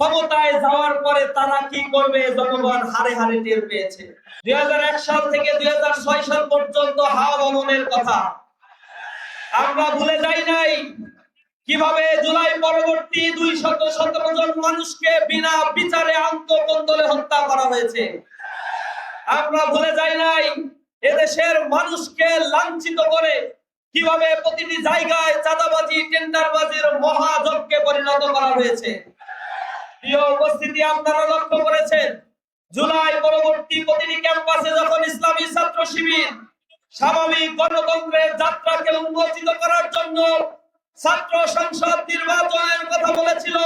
ক্ষমতায় যাওয়ার পরে তারা কি করবে? জনগণ হারে হারে টের পেয়েছে। দুই সাল থেকে দুই সাল পর্যন্ত হাওয়া ভবনের কথা। আমরা ভুলে যাই নাই কীভাবে জুলাই পরবর্তী দুই শত সতেরো জন মানুষকে বিনা বিচারে আন্তঃকন্দলে হত্যা করা হয়েছে। আমরা ভুলে যাই নাই এদেশের মানুষকে লাঞ্ছিত করে কীভাবে প্রতিটি জায়গায় চাঁদাবাজি, টেন্ডারবাজির মহাযজ্ঞে পরিণত করা হয়েছে। উপস্থিতি আপনারা লক্ষ্য করেছেন, জুলাই পরবর্তী প্রতিটি ক্যাম্পাসে যখন ইসলামী ছাত্র শিবির স্বাভাবিক গণতন্ত্রের যাত্রাকে উন্মোচিত করার জন্য ছাত্র সংসদ নির্বাচনের কথা বলেছিল,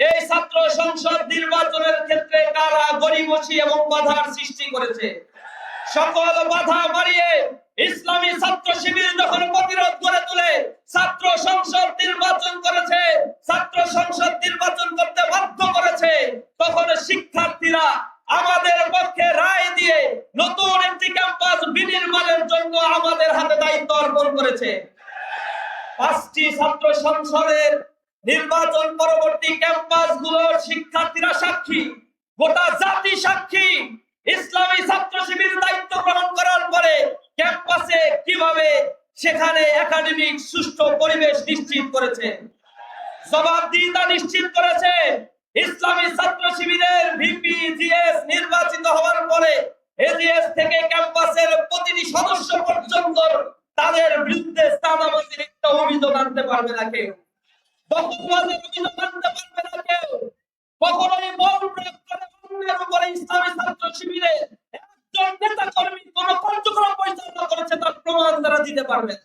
এই ছাত্র সংসদ নির্বাচনের ক্ষেত্রে কারা গরিমসি এবং বাধার সৃষ্টি করেছে? সকল বাধা মারিয়ে ইসলামী ছাত্র শিবির যখন প্রতিরোধ করে তুলে, ছাত্র সংসদ নির্বাচন করেছে, ছাত্র সংসদ নির্বাচন শিক্ষার্থীরা আমাদের পক্ষে রায় দিয়ে নতুন একটি ক্যাম্পাস বিনির্মাণের জন্য আমাদের হাতে দায়িত্ব অর্পণ করেছে। পাঁচটি ছাত্র সংসদের নির্বাচন পরবর্তী ক্যাম্পাসগুলোর শিক্ষার্থীরা সাক্ষী, গোটা জাতি সাক্ষী। ইসলামী ছাত্র শিবির দায়িত্ব গ্রহণ করার পরে ক্যাম্পাসে কীভাবে সেখানে একাডেমিক সুষ্ঠু পরিবেশ নিশ্চিত করেছে? জবাবদিহিতা নিশ্চিত করেছে? ইসলামী ছাত্র শিবিরের ভিপি জিএস নির্বাচিত হওয়ার পরে এজিএস থেকে ক্যাম্পাসের প্রতিটি সদস্য পর্যন্ত তাদের বিরুদ্ধে স্থানাবাসীর একটা অভিযোগ আনতে পারবে না কেউ নেতা কর্মী কোন কার্যক্রম পরিচালনা করেছে তার প্রমাণ তারা দিতে পারবে না।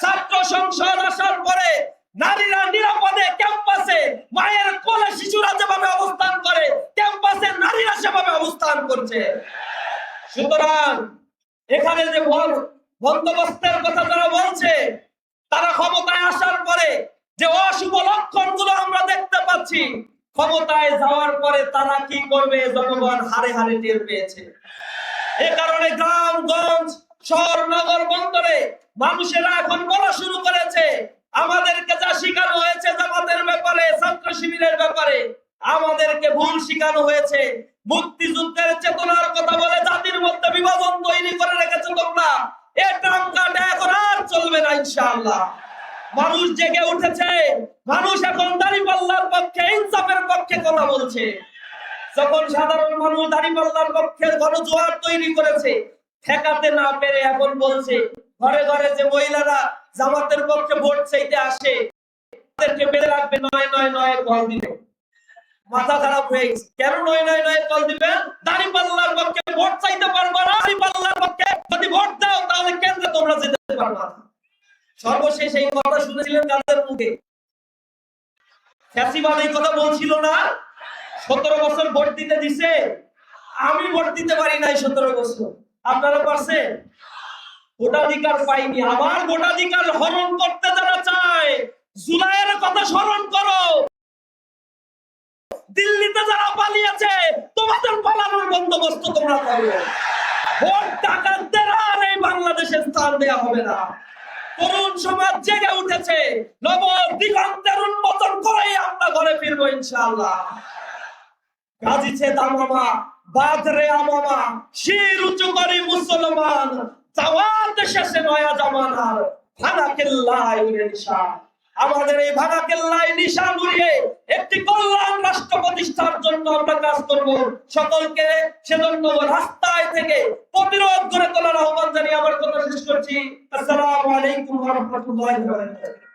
ছাত্র সংসদ আসার পরে নারীরা নিরাপদে ক্যাম্পাসে মায়ের কোলে শিশুরা যেভাবে অবস্থান করে, ক্যাম্পাসে নারীরা সেভাবে অবস্থান করছে। সুতরাং এখানে যে বন্দোবস্তের কথা তারা বলছে, তারা ক্ষমতায় আসার পরে যে অশুভ লক্ষণগুলো আমরা দেখতে পাচ্ছি, ক্ষমতায় যাওয়ার পরে তারা কি করবে? জনগণ হারে হারে টের পেয়েছে। এ কারণে গ্রামগঞ্জ শহর বন্দরে মানুষেরা এখন বলা শুরু করেছে, আমাদেরকে যা শিখানো হয়েছে জামাতের ব্যাপারে, ছাত্র শিবিরের ব্যাপারে, আমাদেরকে ভুল শিখানো হয়েছে। মুক্তিযুদ্ধের চেতনার কথা বলে জাতির মধ্যে বিভাজন তৈরি করে রেখেছে তোমরা। এ টাঙ্কাটা এখন আর চলবে না, ইনশাআল্লাহ। মানুষ জেগে উঠেছে, মানুষ এখন দাঁড়িপাল্লার পক্ষে, ইনসাফের পক্ষে কথা বলছে। যখন সাধারণ মানুষ দাঁড়িপাল্লার পক্ষে গণজোয়ার তৈরি করেছে ঠেকাতে না পেরে এখন বলছে, ঘরে ঘরে যে মহিলারা জামাতের পক্ষে ভোট চাইতে আসে, তাদেরকে বেঁধে রাখবে, নয় নয় নয় কল দিবে। মাথা খারাপ হয়ে গেছে। কেন নয় নয় নয় কল দিবেন দাঁড়িপাল্লার পক্ষে ভোট চাইতে পারবা না। দাঁড়িপাল্লার পক্ষে যদি ভোট দাও, তাহলে কেন্দ্রে তোমরা যেতে পারবা না। সর্বশেষ এই কথা শুনেছিলেন কাদের মুখে? ফ্যাসিবাদ এই কথা বলছিল না? সতেরো বছর ভোট দিতে দিছে? আমি ভোট দিতে পারি নাই সতেরো বছর। আপনারা পারছেন ভোটাধিকার পাইনি আমার ভোটাধিকার হরণ করতে যারা চায়। জুলাইয়ের কথা স্মরণ করো। দিল্লিতে যারা পালিয়েছে, তোমাদের পালানোর বন্দোবস্ত তোমরা করো। ভোট ডাকাতদের আর এই বাংলাদেশে স্থান দেয়া হবে না। তরুণ সমাজ জেগে উঠেছে। নব দিগন্তের উন্মোচন করেই আমরা ঘরে ফিরবো ইনশাআল্লাহ। গাজিছে দামামা বাদরে আমামা, শির উঁচু করি মুসলমান জাওয়াত শেষে নয়া জামানার ভাঙা কেল্লায় নিশা আমাদের এই ভাঙা কেল্লায় নিশা উড়িয়ে একটি কল্যাণ রাষ্ট্র প্রতিষ্ঠার জন্য আমরা কাজ করব। সকলকে সেজন্য রাস্তায় থেকে প্রতিরোধ করে তোলার আহ্বান জানিয়ে আমার কথা শেষ করছি। আসসালামু আলাইকুম ওয়া রাহমাতুল্লাহি ওয়া বারাকাতুহু।